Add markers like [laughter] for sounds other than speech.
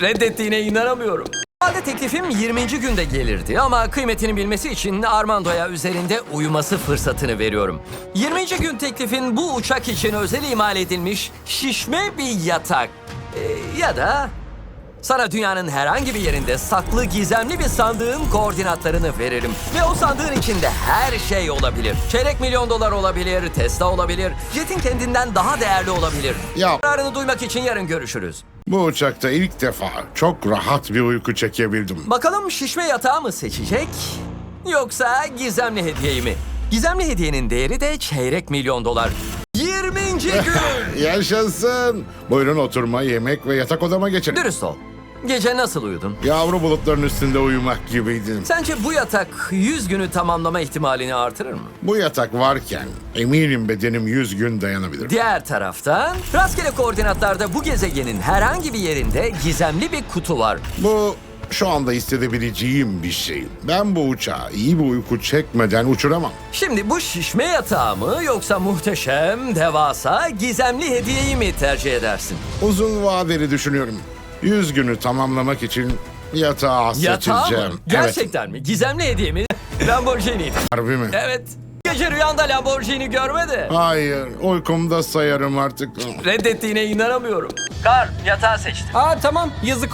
Reddettiğine inanamıyorum. Halde teklifim 20. günde gelirdi ama kıymetini bilmesi için Armando'ya üzerinde uyuması fırsatını veriyorum. 20. gün teklifin bu uçak için özel imal edilmiş şişme bir yatak. Ee, ya da sana dünyanın herhangi bir yerinde saklı gizemli bir sandığın koordinatlarını veririm. Ve o sandığın içinde her şey olabilir. Çeyrek milyon dolar olabilir, Tesla olabilir, jetin kendinden daha değerli olabilir. Ya Kararını duymak için yarın görüşürüz. bu uçakta ilk defa çok rahat bir uyku çekebildim. Bakalım şişme yatağı mı seçecek yoksa gizemli hediyeyi mi? Gizemli hediyenin değeri de çeyrek milyon dolar. 20. [laughs] gün. Yaşasın. Buyurun oturma, yemek ve yatak odama geçin. Dürüst ol. Gece nasıl uyudun? Yavru bulutların üstünde uyumak gibiydi. Sence bu yatak 100 günü tamamlama ihtimalini artırır mı? Bu yatak varken eminim bedenim 100 gün dayanabilir. Diğer taraftan rastgele koordinatlarda bu gezegenin herhangi bir yerinde gizemli bir kutu var. Bu şu anda hissedebileceğim bir şey. Ben bu uçağı iyi bir uyku çekmeden uçuramam. Şimdi bu şişme yatağı mı yoksa muhteşem, devasa, gizemli hediyeyi mi tercih edersin? Uzun vadeli düşünüyorum. 100 günü tamamlamak için yatağı Yatağı seçeceğim. mı? Gerçekten mi? Gizemli hediye mi? Lamborghini. Harbi mi? Evet. Gece rüyanda Lamborghini görmedi. Hayır. Uykumda sayarım artık. Reddettiğine inanamıyorum. Kar, yatağı seçti. Aa tamam yazık